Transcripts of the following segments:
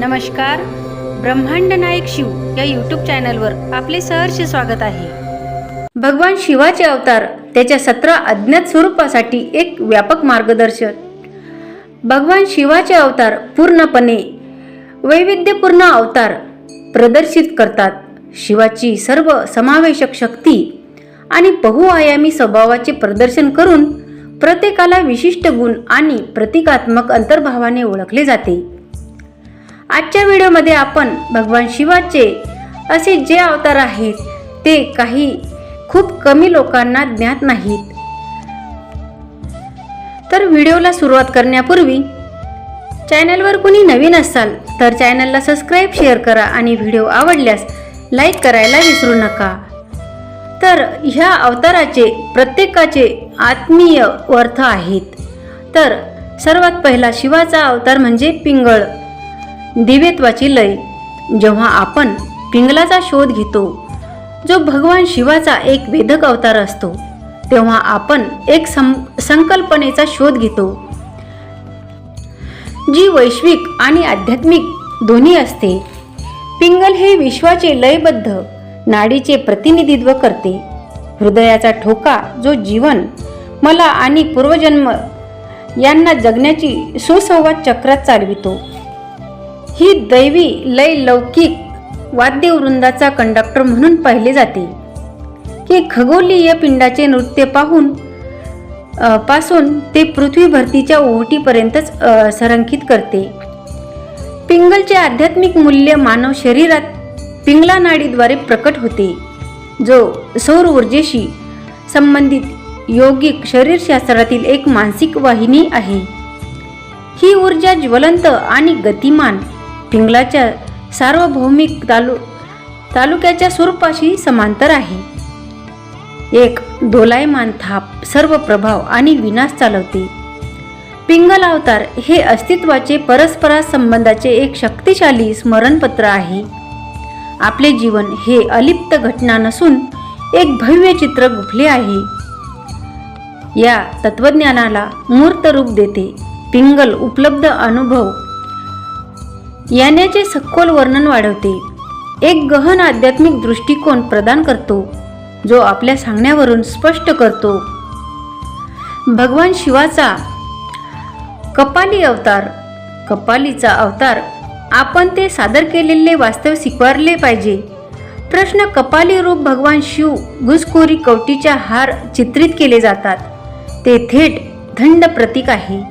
नमस्कार. ब्रह्मांड नायक शिव या यूट्यूब चॅनलवर आपले सहर्ष स्वागत आहे. भगवान शिवाचे अवतार त्याच्या सतरा अज्ञात स्वरूपासाठी एक व्यापक मार्गदर्शन. भगवान शिवाचे अवतार पूर्णपणे वैविध्यपूर्ण अवतार प्रदर्शित करतात. शिवाची सर्व समावेशक शक्ती आणि बहुआयामी स्वभावाचे प्रदर्शन करून प्रत्येकाला विशिष्ट गुण आणि प्रतिकात्मक अंतर्भावाने ओळखले जाते. आजच्या व्हिडिओमध्ये आपण भगवान शिवाचे असे जे अवतार आहेत ते काही खूप कमी लोकांना ज्ञात नाहीत. तर व्हिडिओला सुरुवात करण्यापूर्वी चॅनलवर कुणी नवीन असाल तर चॅनलला सबस्क्राईब शेअर करा आणि व्हिडिओ आवडल्यास लाईक करायला विसरू नका. तर ह्या अवताराचे प्रत्येकाचे आत्मीय अर्थ आहेत. तर सर्वात पहिला शिवाचा अवतार म्हणजे पिंगळ. दिव्यत्वाची लय. जेव्हा आपण पिंगलाचा शोध घेतो जो भगवान शिवाचा एक वेदक अवतार असतो तेव्हा आपण एक सं संकल्पनेचा शोध घेतो. जी वैश्विक आणि आध्यात्मिक दोन्ही असते पिंगल हे विश्वाचे लयबद्ध नाडीचे प्रतिनिधित्व करते. हृदयाचा ठोका जो जीवन मला आणि पूर्वजन्म यांना जगण्याची सुसंवाद चक्रात चालवितो. ही दैवी लय लौकिक वाद्यवृंदाचा कंडक्टर म्हणून पाहिले जाते. की खगोलीय पिंडाचे नृत्य पाहून पासून ते पृथ्वीभरतीच्या ओहोटीपर्यंतच अ, करते. पिंगलचे आध्यात्मिक मूल्य मानव शरीरात पिंगला नाडीद्वारे प्रकट होते जो सौर ऊर्जेशी संबंधित योगिक शरीरशास्त्रातील एक मानसिक वाहिनी आहे. ही ऊर्जा ज्वलंत आणि गतिमान पिंगलाच्या सार्वभौमिक तालु तालुक्याच्या स्वरूपाशी समांतर आहे. एक दोलायमान थाप सर्व प्रभाव आणि विनाश चालवते. पिंगल अवतार हे अस्तित्वाचे परस्परा संबंधाचे एक शक्तिशाली स्मरणपत्र आहे. आपले जीवन हे अलिप्त घटना नसून एक भव्य चित्र गुफले आहे. या तत्वज्ञानाला मूर्त रूप देते. पिंगल उपलब्ध अनुभव याण्याचे सखोल वर्णन वाढवते. एक गहन आध्यात्मिक दृष्टिकोन प्रदान करतो जो आपल्या सांगण्यावरून स्पष्ट करतो. भगवान शिवाचा कपाली अवतार कपालीचा अवतार आपण ते सादर केलेले वास्तव स्वीकारले पाहिजे. प्रश्न कपाली रूप भगवान शिव घुसखोरी कवटीच्या हार चित्रित केले जातात. ते थेट थंड प्रतीक आहे.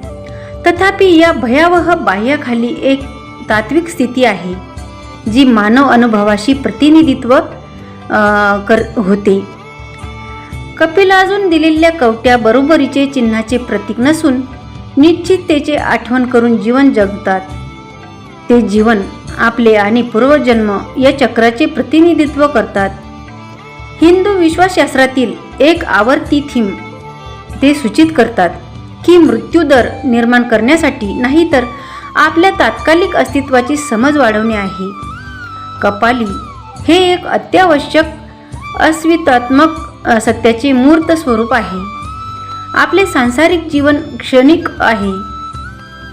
तथापि या भयावह बाह्याखाली एक तात्विक स्थिती आहे जी मानव अनुभवाशी प्रतिनिधित्व कर होते. कपिलाजून दिलेल्या कवट्या बरोबरीचे चिन्हाचे प्रतीक नसून निश्चिततेचे आठवण करून जीवन जगतात. ते जीवन आपले आणि पूर्वजन्म या चक्राचे प्रतिनिधित्व करतात. हिंदू विश्वासशास्त्रातील एक आवर्ती थीम ते सूचित करतात की मृत्यूदर निर्माण करण्यासाठी नाही तर आपल्या तात्कालिक अस्तित्वाची समज वाढवणे आहे. कपाली हे एक अत्यावश्यक अस्वितात्मक सत्याचे मूर्त स्वरूप आहे. आपले सांसारिक जीवन क्षणिक आहे.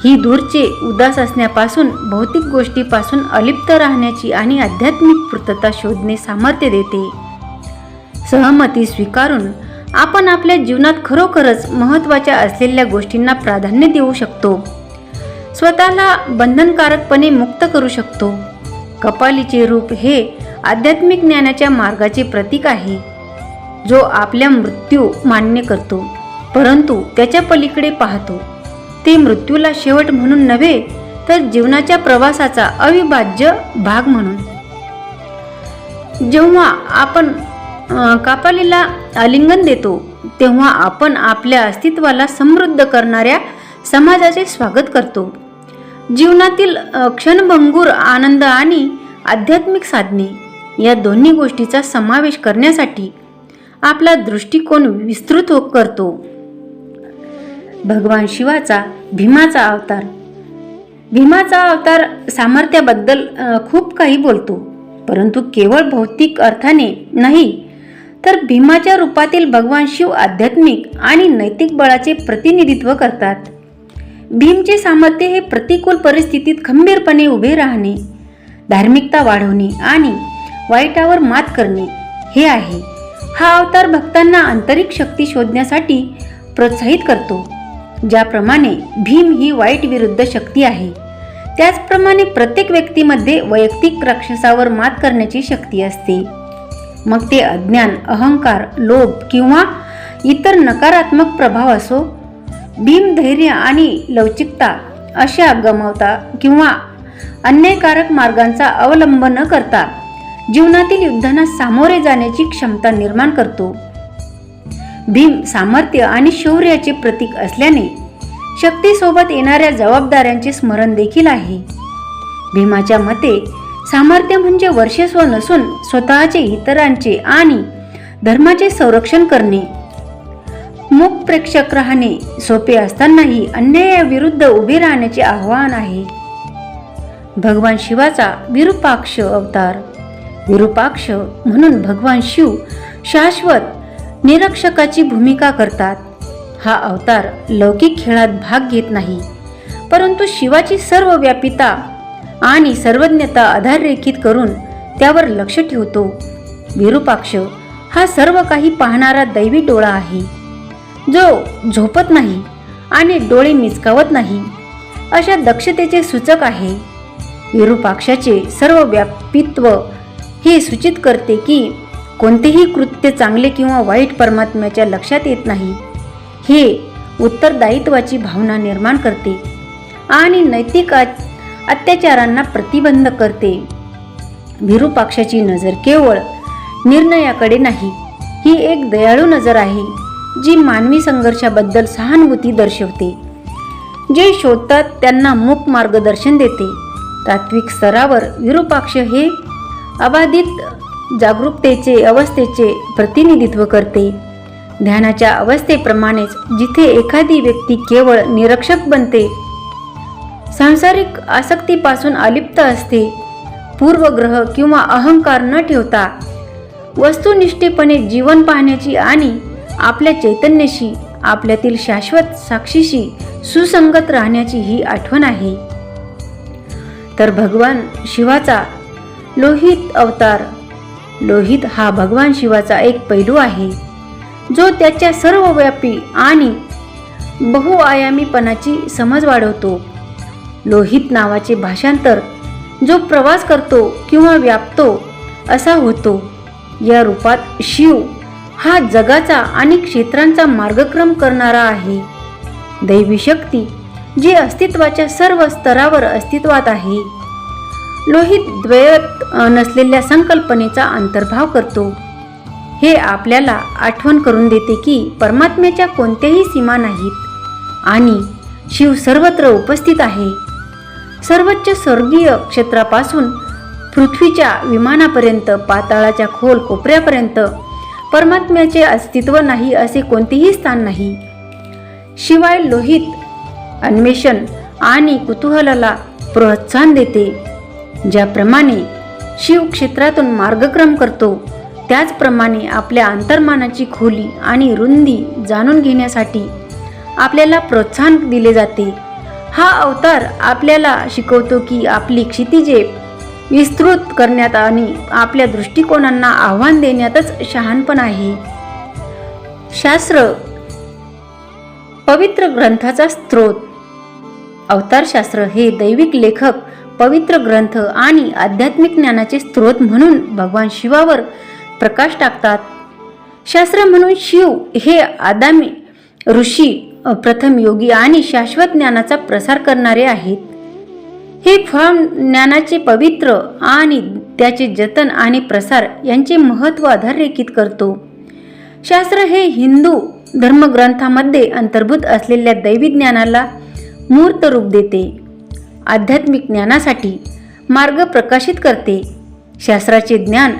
ही दूरचे उदास असण्यापासून भौतिक गोष्टीपासून अलिप्त राहण्याची आणि आध्यात्मिक पूर्तता शोधणे सामर्थ्य देते. सहमती स्वीकारून आपण आपल्या जीवनात खरोखरच महत्त्वाच्या असलेल्या गोष्टींना प्राधान्य देऊ शकतो. स्वतःला बंधनकारकपणे मुक्त करू शकतो. कपालीचे रूप हे आध्यात्मिक ज्ञानाच्या मार्गाचे प्रतीक आहे. जो आपल्या मृत्यू मान्य करतो परंतु त्याच्या पलीकडे पाहतो. ते मृत्यूला शेवट म्हणून नव्हे तर जीवनाच्या प्रवासाचा अविभाज्य भाग म्हणून. जेव्हा आपण कापालीला आलिंगन देतो तेव्हा आपण आपल्या अस्तित्वाला समृद्ध करणाऱ्या समाजाचे स्वागत करतो. जीवनातील क्षणभंगूर आनंद आणि आध्यात्मिक साधने या दोन्ही गोष्टीचा समावेश करण्यासाठी आपला दृष्टिकोन विस्तृत हो- करतो. भगवान शिवाचा भीमाचा अवतार. भीमाचा अवतार सामर्थ्याबद्दल खूप काही बोलतो परंतु केवळ भौतिक अर्थाने नाही तर भीमाच्या रूपातील भगवान शिव आध्यात्मिक आणि नैतिक बळाचे प्रतिनिधित्व करतात. भीमचे सामर्थ्य हे प्रतिकूल परिस्थितीत खंबीरपणे उभे राहणे धार्मिकता वाढवणे आणि वाईटावर मात करणे हे आहे. हा अवतार भक्तांना आंतरिक शक्ती शोधण्यासाठी प्रोत्साहित करतो. ज्याप्रमाणे भीम ही वाईट विरुद्ध शक्ती आहे त्याचप्रमाणे प्रत्येक व्यक्तीमध्ये वैयक्तिक राक्षसावर मात करण्याची शक्ती असते. मग ते अज्ञान अहंकार लोभ किंवा इतर नकारात्मक प्रभाव असो भीम धैर्य आणि लवचिकता अशा गमावता किंवा अन्यायकारक मार्गांचा अवलंब न करता जीवनातील युद्धांना सामोरे जाण्याची क्षमता निर्माण करतो. भीम सामर्थ्य आणि शौर्याचे प्रतीक असल्याने शक्तीसोबत येणाऱ्या जबाबदाऱ्यांचे स्मरण देखील आहे. भीमाच्या मते सामर्थ्य म्हणजे वर्षस्व नसून स्वतःचे इतरांचे आणि धर्माचे संरक्षण करणे. मूक प्रेक्षक राहणे सोपे असतानाही अन्यायाविरुद्ध उभे राहण्याचे आव्हान आहे. भगवान शिवाचा विरूपाक्ष अवतार. विरूपाक्ष म्हणून भगवान शिव शाश्वत निरीक्षकाची भूमिका करतात. हा अवतार लौकिक खेळात भाग घेत नाही परंतु शिवाची सर्व व्यापिता आणि सर्वज्ञता आधाररेखित करून त्यावर लक्ष ठेवतो. विरूपाक्ष हा सर्व काही पाहणारा दैवी डोळा आहे. जो झोपत नाही आणि डोळे मिचकावत नाही अशा दक्षतेचे सूचक आहे. विरूपाक्षाचे सर्व व्यापित्व हे सूचित करते की कोणतेही कृत्य चांगले किंवा वाईट परमात्म्याच्या लक्षात येत नाही. हे उत्तरदायित्वाची भावना निर्माण करते आणि नैतिक अत्याचारांना प्रतिबंध करते. विरूपाक्षाची नजर केवळ निर्णयाकडे नाही ही एक दयाळू नजर आहे. जी मानवी संघर्षाबद्दल सहानुभूती दर्शवते. जे शोधतात त्यांना मूक मार्गदर्शन देते. तात्विक स्तरावर विरूपाक्ष हे अबाधित जागरूकतेचे अवस्थेचे प्रतिनिधित्व करते. ध्यानाच्या अवस्थेप्रमाणेच जिथे एखादी व्यक्ती केवळ निरक्षक बनते सांसारिक आसक्तीपासून अलिप्त असते पूर्वग्रह किंवा अहंकार न ठेवता वस्तुनिष्ठेपणे जीवन पाहण्याची आणि आपल्या चैतन्याशी आपल्यातील शाश्वत साक्षीशी सुसंगत राहण्याची ही आठवण आहे. तर भगवान शिवाचा लोहित अवतार लोहित हा भगवान शिवाचा एक पैलू आहे जो त्याच्या सर्वव्यापी आणि बहुआयामीपणाची समज वाढवतो. लोहित नावाचे भाषांतर जो प्रवास करतो किंवा व्यापतो असा होतो. या रूपात शिव हा जगाचा आणि क्षेत्रांचा मार्गक्रम करणारा आहे. दैवी शक्ती जी अस्तित्वाच्या सर्व स्तरावर अस्तित्वात आहे. लोहित द्वयत नसलेल्या संकल्पनेचा अंतर्भाव करतो. हे आपल्याला आठवण करून देते की परमात्म्याच्या कोणत्याही सीमा नाहीत आणि शिव सर्वत्र उपस्थित आहे. सर्वोच्च स्वर्गीय क्षेत्रापासून पृथ्वीच्या विमानापर्यंत पाताळाच्या खोल कोपऱ्यापर्यंत परमात्म्याचे अस्तित्व नाही असे कोणतेही स्थान नाही. शिवाय लोहित अन्वेषण आणि कुतूहलाला प्रोत्साहन देते. ज्याप्रमाणे शिव क्षेत्रातून मार्गक्रम करतो त्याचप्रमाणे आपल्या अंतर्मानाची खोली आणि रुंदी जाणून घेण्यासाठी आपल्याला प्रोत्साहन दिले जाते. हा अवतार आपल्याला शिकवतो की आपली क्षितिजे विस्तृत करण्यात आणि आपल्या दृष्टिकोनांना आव्हान देण्यातच शहाणपण आहे. शास्त्र पवित्र ग्रंथाचा स्रोत. अवतारशास्त्र हे दैविक लेखक पवित्र ग्रंथ आणि आध्यात्मिक ज्ञानाचे स्रोत म्हणून भगवान शिवावर प्रकाश टाकतात. शास्त्र म्हणून शिव हे आदामी ऋषी प्रथम योगी आणि शाश्वत ज्ञानाचा प्रसार करणारे आहेत. हे फळ ज्ञानाचे पवित्र आणि त्याचे जतन आणि प्रसार यांचे महत्त्व अधोरेखित करतो. शास्त्र हे हिंदू धर्मग्रंथामध्ये अंतर्भूत असलेल्या दैवी ज्ञानाला मूर्त रूप देते. आध्यात्मिक ज्ञानासाठी मार्ग प्रकाशित करते. शास्त्राचे ज्ञान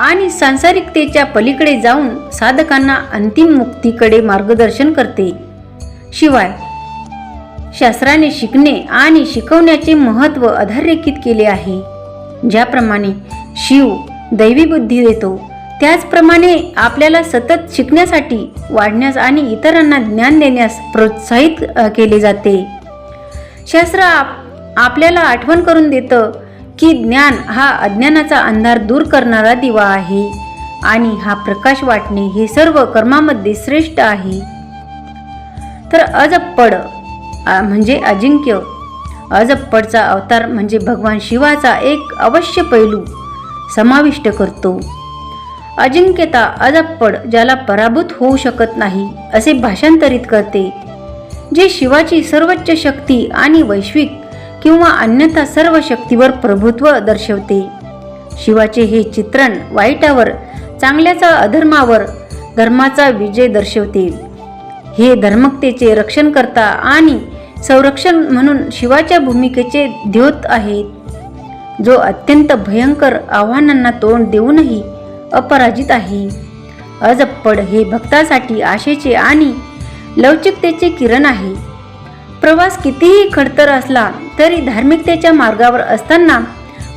आणि सांसारिकतेच्या पलीकडे जाऊन साधकांना अंतिम मुक्तीकडे मार्गदर्शन करते. शिवाय शास्त्राने शिकणे आणि शिकवण्याचे महत्त्व अधोरेखित केले आहे. ज्याप्रमाणे शिव दैवी बुद्धी देतो त्याचप्रमाणे आपल्याला सतत शिकण्यासाठी वाढण्यास आणि इतरांना ज्ञान देण्यास प्रोत्साहित केले जाते. शास्त्र आप आपल्याला आठवण करून देतं की ज्ञान हा अज्ञानाचा अंधार दूर करणारा दिवा आहे आणि हा प्रकाश वाटणे हे सर्व कर्मामध्ये श्रेष्ठ आहे. तर अजप्पड म्हणजे अजिंक्य. अजप्पडचा अवतार म्हणजे भगवान शिवाचा एक अवश्य पैलू समाविष्ट करतो. अजिंक्यता अजप्पड ज्याला पराभूत होऊ शकत नाही असे भाषांतरित करते जे शिवाची सर्वोच्च शक्ती आणि वैश्विक किंवा अन्यथा सर्व शक्तीवर प्रभुत्व दर्शवते. शिवाचे हे चित्रण वाईटावर चांगल्याचा अधर्मावर धर्माचा विजय दर्शवते. हे धर्मकतेचे रक्षण करता आणि संरक्षण म्हणून शिवाच्या भूमिकेचे द्योत आहेत जो अत्यंत भयंकर आव्हानांना तोंड देऊनही अपराजित आहे. अजप्पड हे भक्तासाठी आशेचे आणि लवचिकतेचे किरण आहे. प्रवास कितीही खडतर असला तरी धार्मिकतेच्या मार्गावर असताना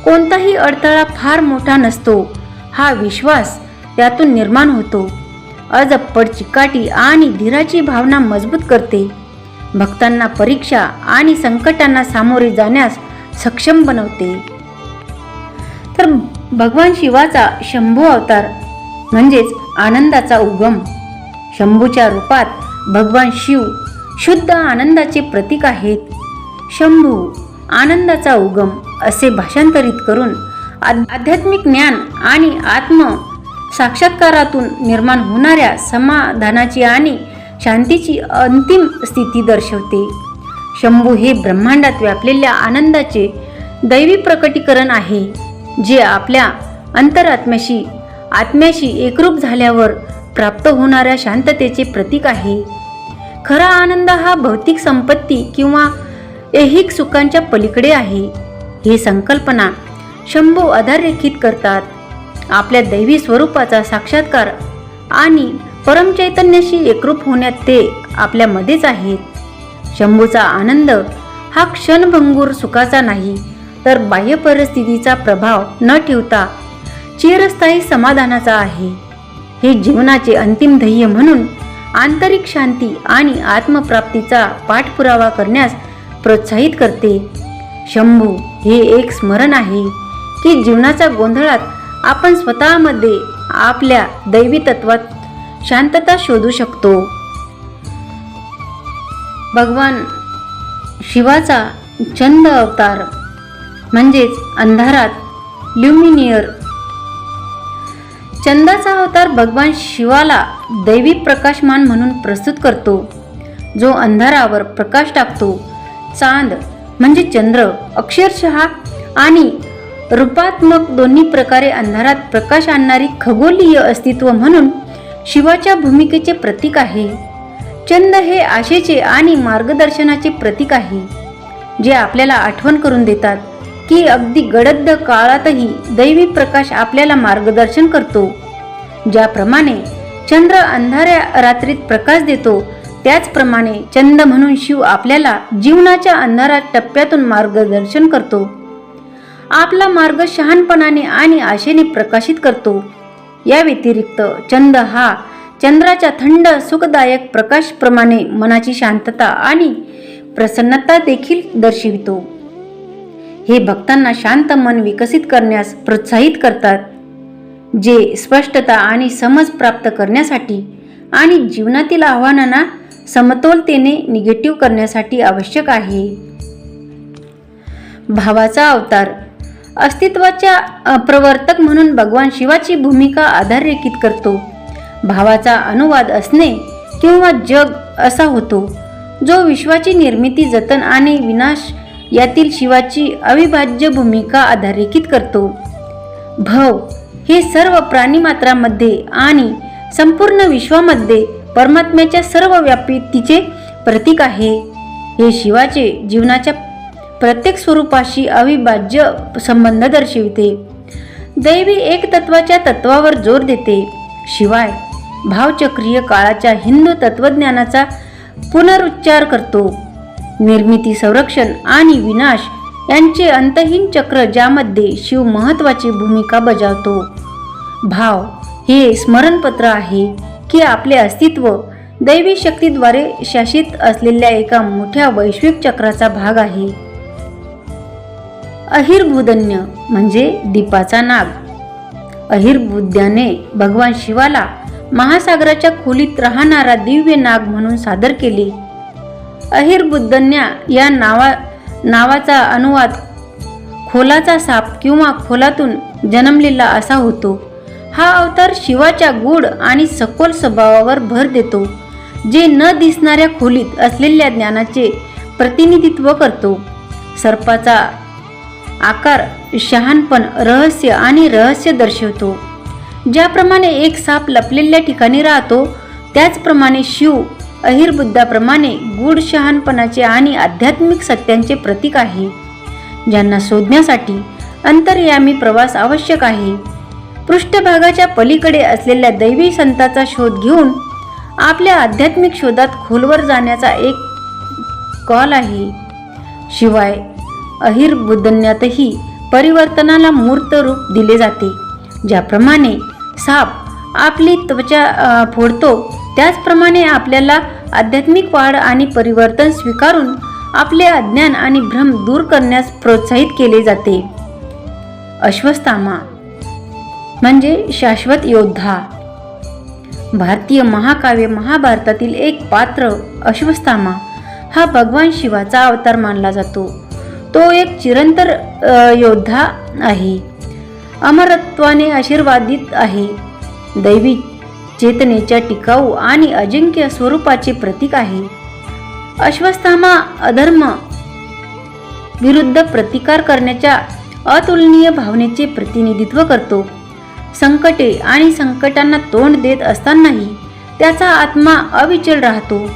कोणताही अडथळा फार मोठा नसतो. हा विश्वास त्यातून निर्माण होतो. अजप्पड चिकाटी आणि धीराची भावना मजबूत करते. भक्तांना परीक्षा आणि संकटांना सामोरे जाण्यास सक्षम बनवते. तर भगवान शिवाचा शंभू अवतार म्हणजेच आनंदाचा उगम. शंभूच्या रूपात भगवान शिव शुद्ध आनंदाचे प्रतीक आहेत. शंभू आनंदाचा उगम असे भाषांतरित करून आध्यात्मिक ज्ञान आणि आत्म साक्षात्कारातून निर्माण होणाऱ्या समाधानाची आणि शांतीची अंतिम स्थिती दर्शवते. शंभू हे ब्रह्मांडात व्यापलेल्या आनंदाचे दैवी प्रकटीकरण आहे जे आपल्या अंतरात्म्याशी आत्म्याशी एकरूप झाल्यावर प्राप्त होणाऱ्या शांततेचे प्रतीक आहे. खरा आनंद हा भौतिक संपत्ती किंवा ऐहिक सुखांच्या पलीकडे आहे. ही संकल्पना शंभू आधाररेखित करतात. आपल्या दैवी स्वरूपाचा साक्षात्कार आणि परमचैतन्याशी एकरूप होण्यात ते आपल्यामध्येच आहेत. शंभूचा आनंद हा क्षणभंगूर सुखाचा नाही तर बाह्य परिस्थितीचा प्रभाव न ठेवता चिरस्थायी समाधानाचा आहे. हे जीवनाचे अंतिम ध्येय म्हणून आंतरिक शांती आणि आत्मप्राप्तीचा पाठपुरावा करण्यास प्रोत्साहित करते. शंभू हे एक स्मरण आहे की जीवनाच्या गोंधळात आपण स्वतःमध्ये आपल्या दैवी तत्वात शांतता शोधू शकतो. भगवान शिवाचा छंद अवतार म्हणजेच अंधारात ल्युमिनियर. चंदाचा अवतार भगवान शिवाला दैवी प्रकाशमान म्हणून प्रस्तुत करतो. जो अंधारावर प्रकाश टाकतो. चांद म्हणजे चंद्र अक्षरशः आणि रूपात्मक दोन्ही प्रकारे अंधारात प्रकाश आणणारी खगोलीय अस्तित्व म्हणून शिवाच्या भूमिकेचे प्रतीक आहे. चंद हे आशेचे आणि मार्गदर्शनाचे प्रतीक आहे. जे आपल्याला आठवण करून देतात की अगदी गडद काळातही दैवी प्रकाश आपल्याला मार्गदर्शन करतो. ज्याप्रमाणे चंद्र अंधाऱ्या रात्रीत प्रकाश देतो त्याचप्रमाणे चंद म्हणून शिव आपल्याला जीवनाच्या अंधारात टप्प्यातून मार्गदर्शन करतो. आपला मार्ग शहाणपणाने आणि आशेने प्रकाशित करतो. या व्यतिरिक्त चंद हा चंद्राच्या थंड सुखदायक प्रकाशप्रमाणे मनाची शांतता आणि प्रसन्नता देखील दर्शवितो. हे भक्तांना शांत मन विकसित करण्यास प्रोत्साहित करतात जे स्पष्टता आणि समज प्राप्त करण्यासाठी आणि जीवनातील आव्हानांना समतोलतेने निगेटिव्ह करण्यासाठी आवश्यक आहे. भावाचा अवतार अस्तित्वाच्या प्रवर्तक म्हणून भगवान शिवाची भूमिका आधाररेखित करतो. भावाचा अनुवाद असणे किंवा जग असा होतो जो विश्वाची निर्मिती जतन आणि विनाश यातील शिवाची अविभाज्य भूमिका आधाररेखित करतो. भव हे सर्व प्राणीमात्रामध्ये आणि संपूर्ण विश्वामध्ये परमात्म्याच्या सर्व व्याप्तीचे प्रतीक आहे. हे शिवाचे जीवनाच्या प्रत्येक स्वरूपाशी अविभाज्य संबंध दर्शविते. दैवी एकतत्वाच्या तत्वावर जोर देते. शिवाय भावचक्रीय काळाच्या हिंदू तत्वज्ञानाचा पुनरुच्चार करतो. निर्मिती संरक्षण आणि विनाश यांचे अंतहीन चक्र ज्यामध्ये शिव महत्वाची भूमिका बजावतो. भाव हे स्मरणपत्र आहे की आपले अस्तित्व दैवी शक्तीद्वारे शासित असलेल्या एका मोठ्या वैश्विक चक्राचा भाग आहे. अहिरभुदन्य म्हणजे दीपाचा नाग. अहिरबुद्ध्याने भगवान शिवाला महासागराच्या खोलीत राहणारा दिव्य नाग म्हणून सादर केले. अहिरबुद्धन्या या नावा नावाचा अनुवाद खोलाचा साप किंवा खोलातून जन्मलेला असा होतो. हा अवतार शिवाच्या गूढ आणि सखोल स्वभावावर भर देतो जे न दिसणाऱ्या खोलीत असलेल्या ज्ञानाचे प्रतिनिधित्व करतो. सर्पाचा आकार शहाणपण रहस्य आणि रहस्य दर्शवतो. ज्याप्रमाणे एक साप लपलेल्या ठिकाणी राहतो त्याचप्रमाणे शिव अहिर्बुद्धाप्रमाणे गूढ शहाणपणाचे आणि आध्यात्मिक सत्यांचे प्रतीक आहे. ज्यांना शोधण्यासाठी अंतर्यामी प्रवास आवश्यक आहे. पृष्ठभागाच्या पलीकडे असलेल्या दैवी संताचा शोध घेऊन आपल्या आध्यात्मिक शोधात खोलवर जाण्याचा एक कॉल आहे. शिवाय अहिर्बुद्धन्यातही परिवर्तनाला मूर्त रूप दिले जाते. ज्याप्रमाणे साप आपली त्वचा फोडतो त्याचप्रमाणे आपल्याला आध्यात्मिक वाढ आणि परिवर्तन स्वीकारून आपले अज्ञान आणि भ्रम दूर करण्यास प्रोत्साहित केले जाते. अश्वस्थामा म्हणजे शाश्वत योद्धा. भारतीय महाकाव्य महाभारतातील एक पात्र अश्वस्थामा हा भगवान शिवाचा अवतार मानला जातो. तो एक चिरंतर योद्धा आहे. अमरत्वाने आशीर्वादित आहे. दैवी चेतनेच्या टिकाऊ आणि अजिंक्य स्वरूपाचे प्रतीक आहे. अश्वस्थामा अधर्म विरुद्ध प्रतिकार करण्याच्या अतुलनीय भावनेचे प्रतिनिधित्व करतो. संकटे आणि संकटांना तोंड देत असतानाही त्याचा आत्मा अविचल राहतो.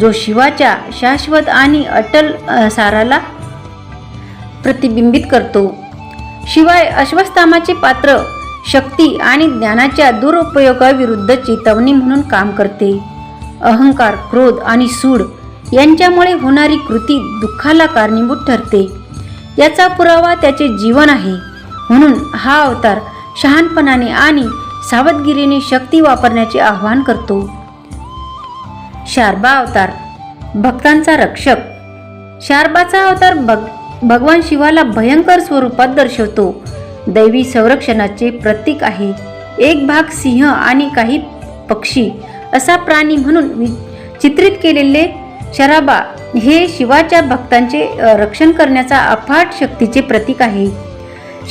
जो शिवाच्या शाश्वत आणि अटल साराला प्रतिबिंबित करतो. शिवाय अश्वस्थामाचे पात्र शक्ती आणि ज्ञानाच्या दुरुपयोगाविरुद्ध चेतवणी म्हणून काम करते. अहंकार क्रोध आणि सूड यांच्यामुळे होणारी कृती दुःखाला कारणीभूत ठरते. याचा पुरावा त्याचे जीवन आहे. म्हणून हा अवतार शहाणपणाने आणि सावधगिरीने शक्ती वापरण्याचे आवाहन करतो. शारबा अवतार भक्तांचा रक्षक. शारबाचा अवतार भग भगवान शिवाला भयंकर स्वरूपात दर्शवतो. दैवी संरक्षणाचे प्रतीक आहे. एक भाग सिंह आणि काही पक्षी असा प्राणी म्हणून वि- चित्रित केलेले शराबा हे शिवाच्या भक्तांचे रक्षण करण्याचा अफाट शक्तीचे प्रतीक आहे.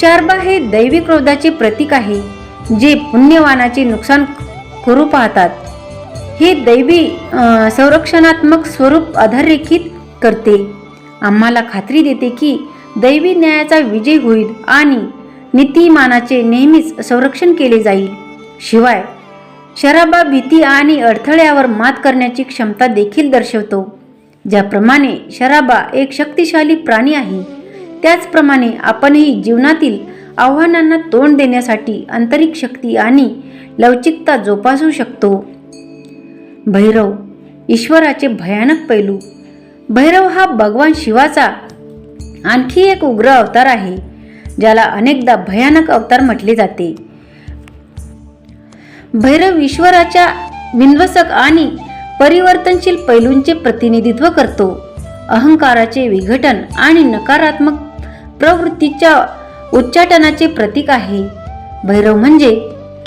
शारबा हे दैवी क्रोधाचे प्रतीक आहे जे पुण्यवानाचे नुकसान करू पाहतात. हे दैवी संरक्षणात्मक स्वरूप अधरेखित करते. आम्हाला खात्री देते की दैवी न्यायाचा विजय होईल आणि नीतिमानाचे नेहमीच संरक्षण केले जाईल. शिवाय शराबा भीती आणि अडथळ्यावर मात करण्याची क्षमता देखील दर्शवतो. ज्याप्रमाणे शराबा एक शक्तिशाली प्राणी आहे त्याचप्रमाणे आपणही जीवनातील आव्हानांना तोंड देण्यासाठी आंतरिक शक्ती आणि लवचिकता जोपासू शकतो. भैरव ईश्वराचे भयानक पैलू भैरव हा भगवान शिवाचा आणखी एक उग्र अवतार आहे ज्याला अनेकदा भयानक अवतार म्हटले जाते. भैरव ईश्वराच्या विध्वसक आणि परिवर्तनशील पैलूंचे प्रतिनिधित्व करतो. अहंकाराचे विघटन आणि नकारात्मक प्रवृत्तीच्या उच्चाटनाचे प्रतीक आहे. भैरव म्हणजे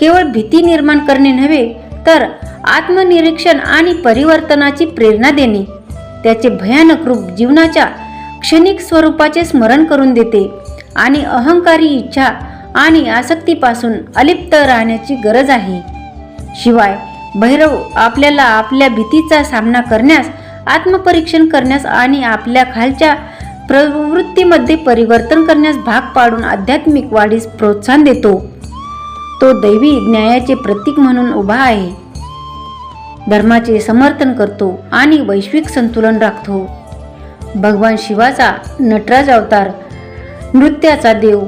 केवळ भीती निर्माण करणे नव्हे तर आत्मनिरीक्षण आणि परिवर्तनाची प्रेरणा देणे. त्याचे भयानक रूप जीवनाच्या क्षणिक स्वरूपाचे स्मरण करून देते. आणि अहंकारी इच्छा आणि आसक्तीपासून अलिप्त राहण्याची गरज आहे. शिवाय भैरव आपल्याला आपल्या भीतीचा सामना करण्यास आत्मपरीक्षण करण्यास आणि आपल्या खालच्या प्रवृत्तीमध्ये परिवर्तन करण्यास भाग पाडून आध्यात्मिक वाढीस प्रोत्साहन देतो. तो दैवी न्यायाचे प्रतीक म्हणून उभा आहे. धर्माचे समर्थन करतो आणि वैश्विक संतुलन राखतो. भगवान शिवाचा नटराज अवतार नृत्याचा देव.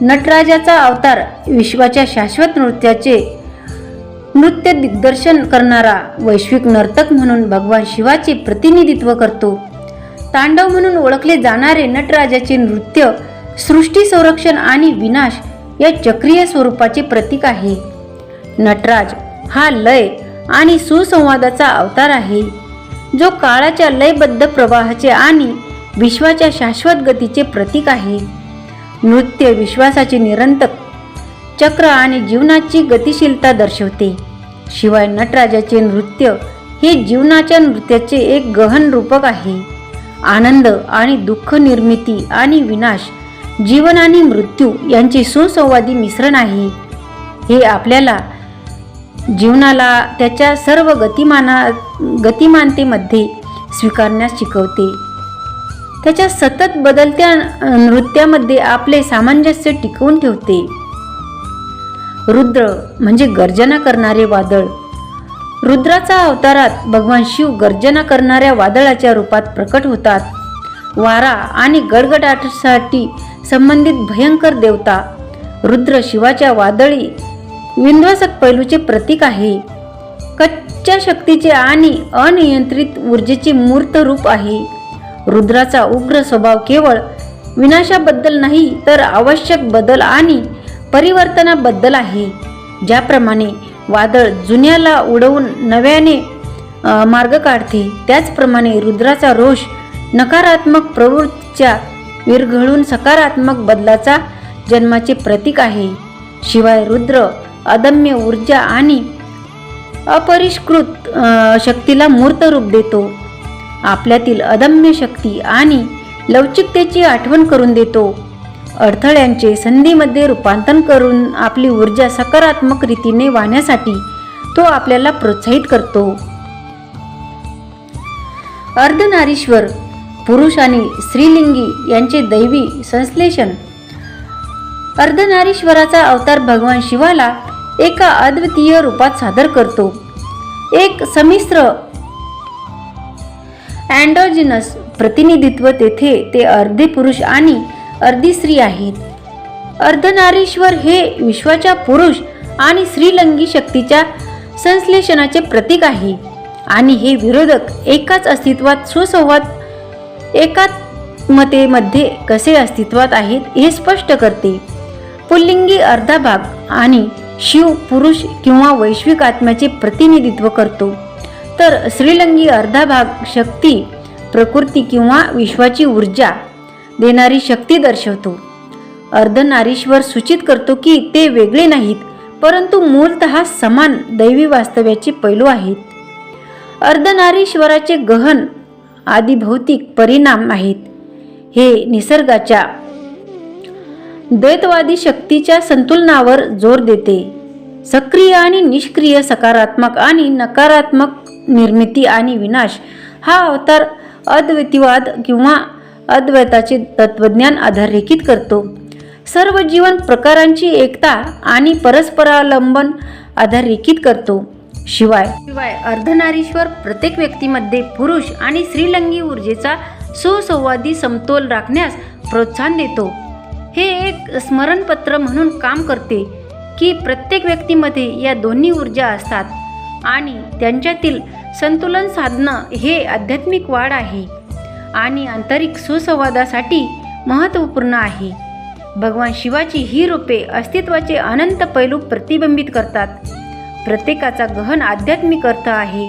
नटराजाचा अवतार विश्वाच्या शाश्वत नृत्याचे नृत्य दिग्दर्शन करणारा वैश्विक नर्तक म्हणून भगवान शिवाचे प्रतिनिधित्व करतो. तांडव म्हणून ओळखले जाणारे नटराजाचे नृत्य सृष्टी संरक्षण आणि विनाश या चक्रीय स्वरूपाचे प्रतीक आहे. नटराज हा लय आणि सुसंवादाचा अवतार आहे. जो काळाच्या लयबद्ध प्रवाहाचे आणि विश्वाच्या शाश्वत गतीचे प्रतीक आहे. नृत्य विश्वासाचे निरंतर चक्र आणि जीवनाची गतिशीलता दर्शवते. शिवाय नटराजाचे नृत्य हे जीवनाच्या नृत्याचे एक गहन रूपक आहे. आनंद आणि दुःख निर्मिती आणि विनाश जीवन आणि मृत्यू यांचे सुसंवादी मिश्रण आहे. हे आपल्याला जीवनाला त्याच्या सर्व गतिमाना गतिमानतेमध्ये स्वीकारण्यास शिकवते. त्याच्या सतत बदलत्या नृत्यामध्ये आपले सामंजस्य टिकवून ठेवते. रुद्र म्हणजे गर्जना करणारे वादळ. रुद्राचा अवतारात भगवान शिव गर्जना करणाऱ्या वादळाच्या रूपात प्रकट होतात. वारा आणि गडगडाटासाठी संबंधित भयंकर देवता रुद्र शिवाच्या वादळी विध्वंसक पैलूचे प्रतीक आहे. कच्च्या शक्तीचे आणि अनियंत्रित ऊर्जेचे मूर्त रूप आहे. रुद्राचा उग्र स्वभाव केवळ विनाशाबद्दल नाही तर आवश्यक बदल आणि परिवर्तनाबद्दल आहे. ज्याप्रमाणे वादळ जुन्याला उडवून नव्याने मार्ग काढते त्याचप्रमाणे रुद्राचा रोष नकारात्मक प्रवृत्तीच्या विरघळून सकारात्मक बदलाचा जन्माचे प्रतीक आहे. शिवाय रुद्र अदम्य ऊर्जा आणि अपरिष्कृत शक्तीला मूर्त रूप देतो. आपल्यातील अदम्य शक्ती आणि लवचिकतेची आठवण करून देतो. अडथळ्यांचे संधीमध्ये रूपांतर करून आपली ऊर्जा सकारात्मक रीतीने वाहण्यासाठी तो आपल्याला प्रोत्साहित करतो. अर्धनारीश्वर पुरुष आणि स्त्रीलिंगी यांचे दैवी संश्लेषण. अर्धनारीश्वराचा अवतार भगवान शिवाला एका अद्वितीय रूपात सादर करतो. एक समिश्र अँडोजिनस प्रतिनिधित्व तेथे ते अर्धे पुरुष आणि अर्धी स्त्री आहेत. अर्धनारीश्वर हे विश्वाच्या पुरुष आणि स्त्रीलिंगी शक्तीच्या संश्लेषणाचे प्रतीक आहे. आणि हे विरोधक एकाच अस्तित्वात सुसंवाद एकात्मतेमध्ये कसे अस्तित्वात आहेत हे स्पष्ट करते. पुल्लिंगी अर्धा भाग आणि शिव पुरुष किंवा वैश्विक आत्म्याचे प्रतिनिधित्व करतो. तर श्रीलंगी अर्धा भाग शक्ती प्रकृती किंवा विश्वाची ऊर्जा देणारी शक्ती दर्शवतो. अर्धनारीश्वर सूचित करतो की ते वेगळे नाहीत परंतु मूलतः समान दैवी वास्तव्याचे पैलू आहेत. अर्धनारीश्वराचे गहन आदी भौतिक परिणाम आहेत. हे निसर्गाच्या द्वैतवादी शक्तीच्या संतुलनावर जोर देते. सक्रिय आणि निष्क्रिय सकारात्मक आणि नकारात्मक निर्मिती आणि विनाश हा अवतार अद्वैतीवाद किंवा अद्वैताचे तत्वज्ञान आधाररेखित करतो. सर्व जीवन प्रकारांची एकता आणि परस्परावलंबन आधाररेखित करतो. शिवाय शिवाय अर्धनारीश्वर प्रत्येक व्यक्तीमध्ये पुरुष आणि स्त्रीलिंगी ऊर्जेचा सुसंवादी समतोल राखण्यास प्रोत्साहन देतो. हे एक स्मरणपत्र म्हणून काम करते की प्रत्येक व्यक्तीमध्ये या दोन्ही ऊर्जा असतात आणि त्यांच्यातील संतुलन साधणं हे आध्यात्मिक वाढ आहे आणि आंतरिक सुसंवादासाठी महत्त्वपूर्ण आहे. भगवान शिवाची ही रूपे अस्तित्वाचे अनंत पैलू प्रतिबिंबित करतात. प्रत्येकाचा गहन आध्यात्मिक अर्थ आहे.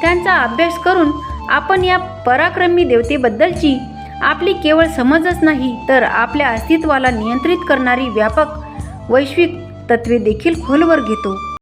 त्यांचा अभ्यास करून आपण या पराक्रमी देवतेबद्दलची आपली केवळ समजच नाही तर आपल्या अस्तित्वाला नियंत्रित करणारी व्यापक वैश्विक तत्वे देखील खोलवर घेतो.